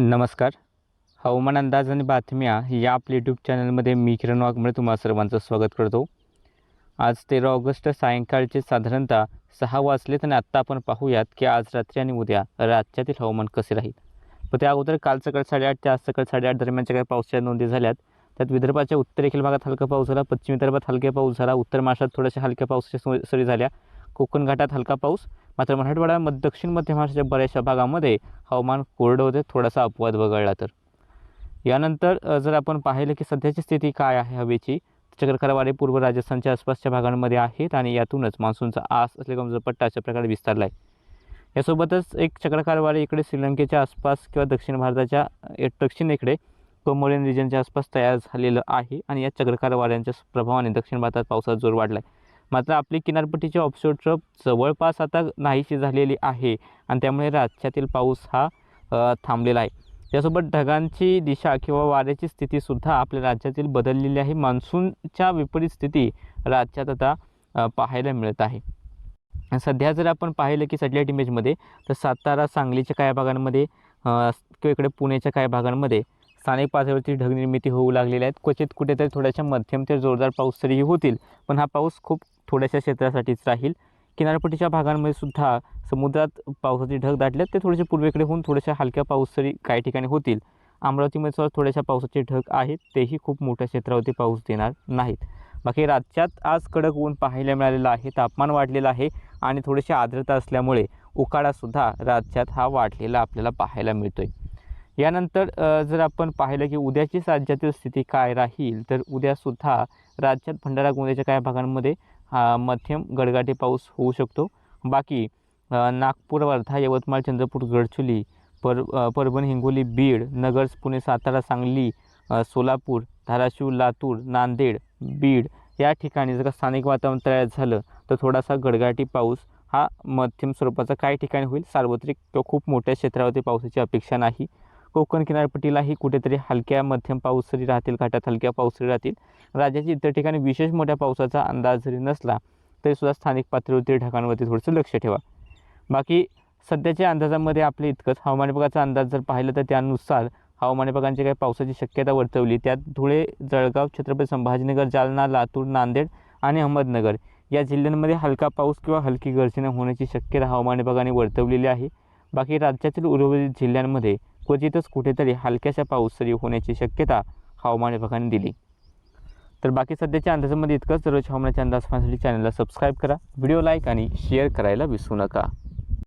नमस्कार. हवामान अंदाज आणि बातम्या या आपल्या यूट्यूब चॅनलमध्ये मी किरण वाघमळे तुम्हाला सर्वांचं स्वागत करतो. आज तेरा ऑगस्ट सायंकाळचे साधारणतः सहा वाजलेत आणि आत्ता आपण पाहूयात की आज रात्री आणि उद्या राज्यातील हवामान कसे राहील. पण त्या अगोदर काल सकाळ साडेआठ ते आज सकाळ साडेआठ दरम्यानच्या काही पावसाच्या नोंदी झाल्यात. त्यात विदर्भाच्या उत्तरेखील भागात हलका पाऊस झाला पश्चिम विदर्भात हलक्या पाऊस झाला उत्तर महाराष्ट्रात थोड्याशा हलक्या पावसाच्या सो- सरी झाल्या. कोकण घाटात हलका पाऊस. मात्र मराठवाडा मध्य दक्षिण मध्य महाराष्ट्राच्या बऱ्याचशा भागामध्ये हवामान कोरडं होते. थोडासा अपवाद वगळला तर. यानंतर जर आपण पाहिलं की सध्याची स्थिती काय आहे हवेची चक्रकरवारे पूर्व राजस्थानच्या आसपासच्या भागांमध्ये आहेत आणि यातूनच मान्सूनचा आस असले कमजोर म्हणजे पट्टा अशा प्रकारे विस्तारला आहे यासोबतच एक चक्रकारवारे इकडे श्रीलंकेच्या आसपास किंवा दक्षिण भारताच्या दक्षिण इकडे कोमोरियन रिजनच्या आसपास तयार झालेलं आहे आणि या चक्रकारवाऱ्यांच्या प्रभावाने दक्षिण भारतात पावसाचा जोर वाढला आहे मात्र आपली किनारपट्टीची ऑफशोर ट्रप जवळपास आता नाहीशी झालेली आहे आणि त्यामुळे राज्यातील पाऊस हा थांबलेला आहे. त्यासोबत ढगांची दिशा किंवा वाऱ्याची स्थितीसुद्धा आपल्या राज्यातील बदललेली आहे. मान्सूनच्या विपरीत स्थिती राज्यात आता पाहायला मिळत आहे. सध्या जर आपण पाहिलं की सॅटेलाईट इमेजमध्ये तर सातारा सांगलीच्या काही भागांमध्ये किंवा इकडे पुण्याच्या काही भागांमध्ये स्थानिक पातळीवरती ढगनिर्मिती होऊ लागलेली आहेत. क्वचित कुठेतरी थोड्याशा मध्यम ते जोरदार पाऊस तरीही होतील पण हा पाऊस खूप थोड्याशा क्षेत्रासाठीच राहील. किनारपट्टीच्या भागांमध्ये सुद्धा समुद्रात पावसाचे ढग दाटले ते थोडेसे पूर्वेकडे होऊन थोड्याशा हलक्या पाऊस तरी काही ठिकाणी होतील. अमरावतीमध्ये सुद्धा थोड्याशा पावसाचे ढग आहेत तेही खूप मोठ्या क्षेत्रावरती पाऊस देणार नाहीत. बाकी राज्यात आज कडक ऊन पाहायला मिळालेलं आहे तापमान वाढलेलं आहे आणि थोडीशी आर्द्रता असल्यामुळे उकाडासुद्धा राज्यात हा वाढलेला आपल्याला पाहायला मिळतो आहे यानंतर जर आपण पाहिलं की उद्याची राज्यातील स्थिती काय राहील तर उद्यासुद्धा राज्यात भंडारा गोंदियाच्या काही भागांमध्ये हा मध्यम गडगाटी पाऊस होऊ शकतो. बाकी नागपूर वर्धा यवतमाळ चंद्रपूर गडचुली पर परभणी हिंगोली बीड नगर्स पुणे सातारा सांगली सोलापूर धाराशिव लातूर नांदेड बीड या ठिकाणी जर का स्थानिक वातावरण तयार झालं तर थोडासा गडगाटी पाऊस हा मध्यम स्वरूपाचा काही ठिकाणी होईल. सार्वत्रिक किंवा खूप मोठ्या क्षेत्रावरती पावसाची अपेक्षा नाही. कोकण किनारपट्टीलाही कुठेतरी हलक्या मध्यम पाऊस जरी राहतील घाटात हलक्या पाऊसरी राहतील. राज्याच्या इतर ठिकाणी विशेष मोठ्या पावसाचा अंदाज जरी नसला तरीसुद्धा स्थानिक पातळीवरती ढगांवरती थोडंसं लक्ष ठेवा. बाकी सध्याच्या अंदाजामध्ये आपले इतकंच. हवामान विभागाचा अंदाज जर पाहिलं तर त्यानुसार हवामान विभागांची काही पावसाची शक्यता वर्तवली. त्यात धुळे जळगाव छत्रपती संभाजीनगर जालना लातूर नांदेड आणि अहमदनगर या जिल्ह्यांमध्ये हलका पाऊस किंवा हलकी गर्जना होण्याची शक्यता हवामान विभागाने वर्तवलेली आहे. बाकी राज्यातील उर्वरित जिल्ह्यांमध्ये क्वचितच कुठेतरी हलक्याशा पाऊस सरी होण्याची शक्यता हवामान विभागाने दिली. तर बाकी सध्याच्या अंदाजामध्ये इतकंच. दररोज हवामानाच्या अंदाज पाहण्यासाठी चॅनलला सबस्क्राईब करा व्हिडिओ लाईक आणि शेअर करायला विसरू नका.